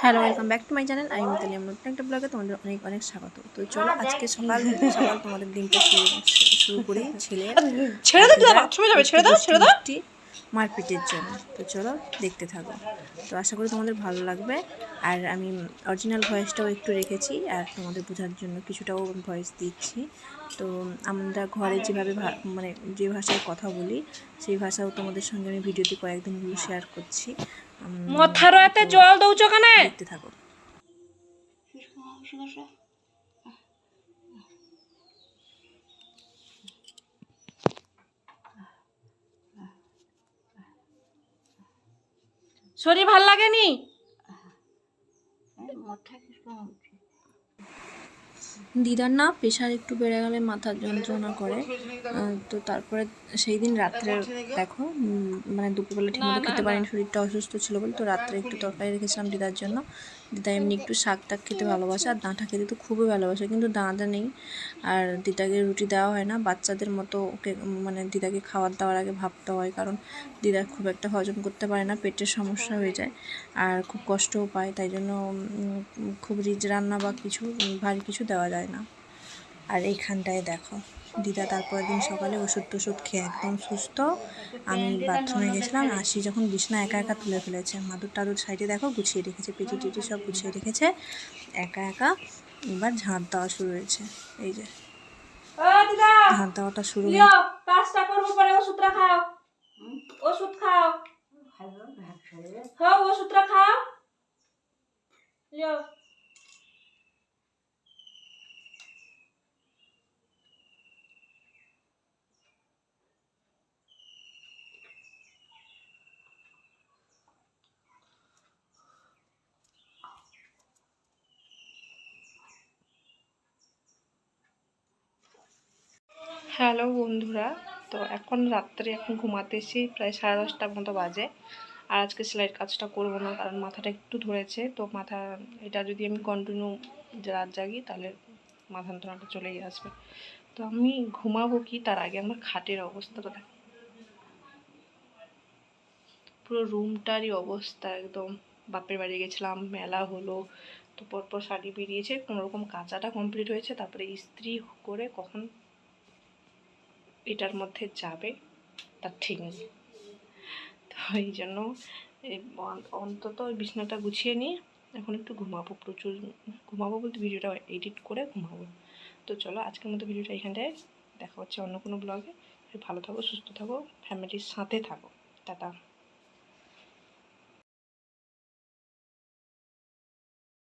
Hello welcome back to my channel আমি মিতালি নতুন একটা ব্লগে তোমাদের অনেক অনেক স্বাগত। তো চলো আজকে সকাল সকাল তোমাদের দিনটা শুরু শুরু করি ছেলে ছেড়ে দাও বাথরুমে যাবে ছেড়ে দাও ছেড়ে দাও। মারপিটের জন্য। তো চলো দেখতে থাকো। তো আশা করি তোমাদের ভালো লাগবে। আর আমি অরিজিনাল ভয়েসটাও একটু রেখেছি আর তোমাদের বোঝার জন্য কিছুটাও ভয়েস দিচ্ছি। তো আমরা ঘরে যেভাবে মানে যে ভাষায় কথা বলি সেই ভাষাও তোমাদের সঙ্গে আমি ভিডিওতে কয়েকদিনগুলো শেয়ার করছি। মথার এতে জল দৌছ কেনে? দেখতে থাকো। শরীর ভালো লাগেনি? দিদার না প্রেশার একটু বেড়ে গেলে মাথার যন্ত্রণা করে। তো তারপরে সেই দিন রাত্রে দেখো মানে দুপুরবেলা ঠিকমতো খেতে পারিনি শরীরটা অসুস্থ ছিল বলে তো রাত্রে একটু তরকারি রেখেছিলাম দিদার জন্য। দিদা এমনি একটু শাক টাক খেতে ভালোবাসে আর ডাঁটা খেতে তো খুবই ভালোবাসে কিন্তু দাঁড়াতে নেই। আর দিদাকে রুটি দেওয়া হয় না বাচ্চাদের মতো ওকে মানে দিদাকে খাবার দেওয়ার আগে ভাবতে হয় কারণ দিদা খুব একটা হজম করতে পারে না পেটের সমস্যা হয়ে যায় আর খুব কষ্টও পায় তাই জন্য খুব রিচ রান্না বা কিছু ভারী কিছু দেওয়া যায় না। আর এইখানটায় দেখো দিদা তারপর দিন সকালে ওষুধ টষুধ খেয়ে একদম সুস্থ। আমি বাথরুমে গেছিলাম আসি যখন বিছনা একা একা তুলে ফেলেছে। মাদুর টাদুর সাইডে দেখো গুছিয়ে রেখেছে পেটি টেটি সব গুছিয়ে রেখেছে। একা একা এবার ঝাঁট দেওয়া শুরু হয়েছে। এই যে। ও ঝাঁট দেওয়াটা শুরু করব পরে ওষুধটা খাও ওষুধ খাও। হ্যাঁ ওষুধটা খাও। হ্যালো বন্ধুরা, তো এখন রাত্রে এখন ঘুমাতে এসেছি, প্রায় সাড়ে দশটার মতো বাজে। আর আজকে সেলাইয়ের কাজটা করব না, কারণ মাথাটা একটু ধরেছে, তো মাথা, এটা যদি আমি কন্টিনিউ রাত জাগি, তাহলে মাথা যন্ত্রণাটা চলেই আসবে। তো আমি ঘুমাবো কি, তার আগে আমার খাটের অবস্থাটা দেখ পুরো রুমটারই অবস্থা একদম। বাপের বাড়ি গেছিলাম, মেলা হলো, তো পরপর শাড়ি বেরিয়েছে, কোনোরকম কাঁচাটা কমপ্লিট হয়েছে, তারপরে ইস্ত্রি করে কখন এটার মধ্যে যাবে তার ঠিক নেই। তো এই জন্য অন্তত বিছানাটা গুছিয়ে নিয়ে এখন একটু ঘুমাবো প্রচুর, ঘুমাবো বলতে ভিডিওটা এডিট করে ঘুমাবো। তো চলো আজকের মতো ভিডিওটা এখানটায়, দেখা হচ্ছে অন্য কোনো ব্লগে। ভালো থাকো, সুস্থ থাকো, ফ্যামিলির সাথে থাকো। টাটা।